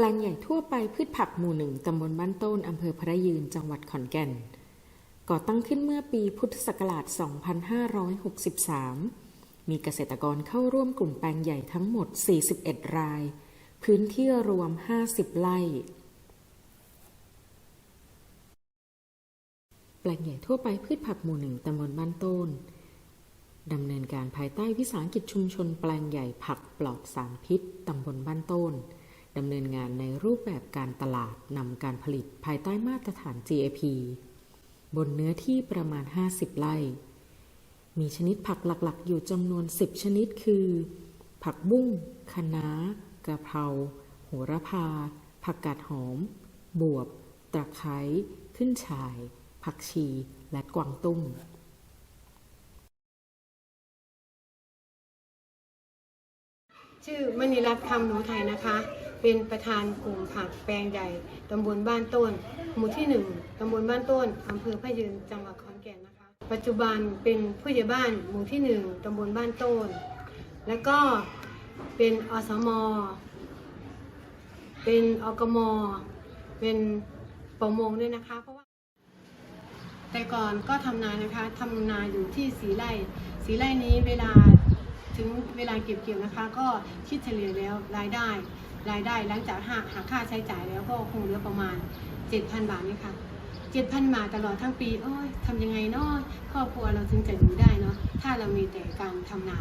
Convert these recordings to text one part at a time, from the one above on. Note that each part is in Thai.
แปลงใหญ่ทั่วไปพืชผักหมู่หนึ่งตำบลบ้านต้นอำเภอพระยืนจังหวัดขอนแก่น ก่อตั้งขึ้นเมื่อปีพุทธศักราช 2563 มีเกษตรกรเข้าร่วมกลุ่มแปลงใหญ่ทั้งหมด 41 ราย พื้นที่รวม 50 ไร่ แปลงใหญ่ทั่วไปพืชผักหมู่หนึ่งตำบลบ้านต้นดำเนินการภายใต้วิสาหกิจชุมชนแปลงใหญ่ผักปลอดสารพิษตำบลบ้านต้น ดำเนินงานในรูปแบบการตลาดนำการผลิตภายใต้มาตรฐาน GAP บนเนื้อที่ประมาณ 50 ไร่ มีชนิดผักหลักๆ อยู่จำนวน 10 ชนิดคือ ผักบุ้งคะน้ากระเพราโหระพา ผักกาดหอม บวบ ตะไคร้ขึ้นฉ่าย ผักชี และกวางตุ้งชื่อมณีรัตน์คำหนูไทยนะคะ เป็นประธานกลุ่มผักแปลงใหญ่ตำบลบ้านต้น หมู่ที่หนึ่งตำบลบ้านต้นอำเภอพะยืนจังหวัดขอนแก่นนะคะ ปัจจุบันเป็นผู้ใหญ่บ้านหมู่ที่หนึ่งตำบลบ้านต้น แล้วก็เป็นอสม เป็นอกม เป็นประมงด้วยนะคะ เพราะว่า แต่ก่อนก็ทำนานะคะทำนาอยู่ที่สีไร่สีไร่นี้เวลาถึงเวลาเก็บเกี่ยวนะคะ ก็คิดเฉลี่ยแล้วรายได้ รายได้หลังจากหักหักค่าใช้จ่ายแล้วก็คงเหลือประมาณ 7,000 บาทนี่ค่ะ 7,000 บาทตลอดทั้งปีโอ้ยทำยังไงเนาะครอบครัวเราถึงจะอยู่ได้เนาะถ้าเรามีแต่การทำนา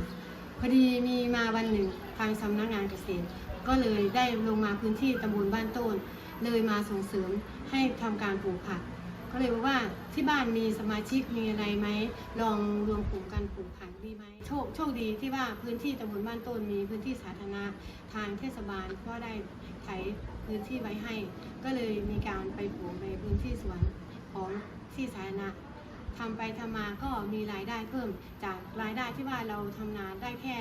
พอดีมีมาวันหนึ่งทางสำนักงานเกษตร ก็เลยได้ลงมาพื้นที่ตำบลบ้านต้น เลยมาส่งเสริมให้ทำการปลูกผัก ก็เลยบอกว่าที่บ้านมีสมาชิกมีอะไรไหมลองรวมกลุ่มกันปลูกผักดีไหมโชคโชคดีที่ว่าพื้นที่ตำบลบ้านต้นมีพื้นที่สาธารณะทางเทศบาลก็ได้ไถพื้นที่ไว้ให้ ก็เลยมีการไปปลูกในพื้นที่สวนของที่สาธารณะทำไปทำมาก็มีรายได้เพิ่มจากรายได้ที่ว่าเราทำนานได้แค่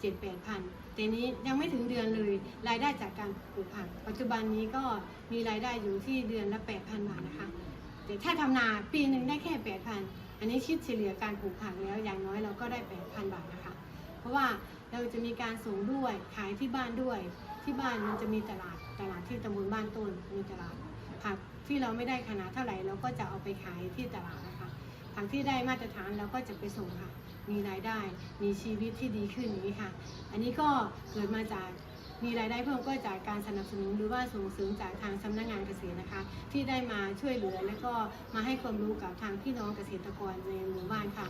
เจ็ดแปดพันแต่นี้ยังไม่ถึงเดือนเลย รายได้จากการปลูกผัก ปัจจุบันนี้ก็มีรายได้อยู่ที่เดือนละแปดพันบาทนะคะ แต่ถ้าทำนาปีหนึ่งได้แค่แปดพันอันนี้คิดเฉลี่ยการปลูกผักแล้วอย่างน้อยเราก็ได้แปดพันบาทนะคะ เพราะว่าเราจะมีการส่งด้วยขายที่บ้านด้วย ที่บ้านมันจะมีตลาดตลาดที่ตำบลบ้านต้นมีตลาดผักที่เราไม่ได้ขนาดเท่าไหร่เราก็จะเอาไปขายที่ตลาดนะคะผักที่ได้มาตรฐานเราก็จะไปส่งค่ะ มีรายได้มีชีวิตที่ดีขึ้นอย่างนี้ค่ะ อันนี้ก็เกิดมาจาก มีรายได้เพิ่มก็จากการสนับสนุนหรือว่าส่งเสริมจากทางสำนักงานเกษตรนะคะ ที่ได้มาช่วยเหลือและก็มาให้ความรู้กับทางพี่น้องเกษตรกรในหมู่บ้านค่ะ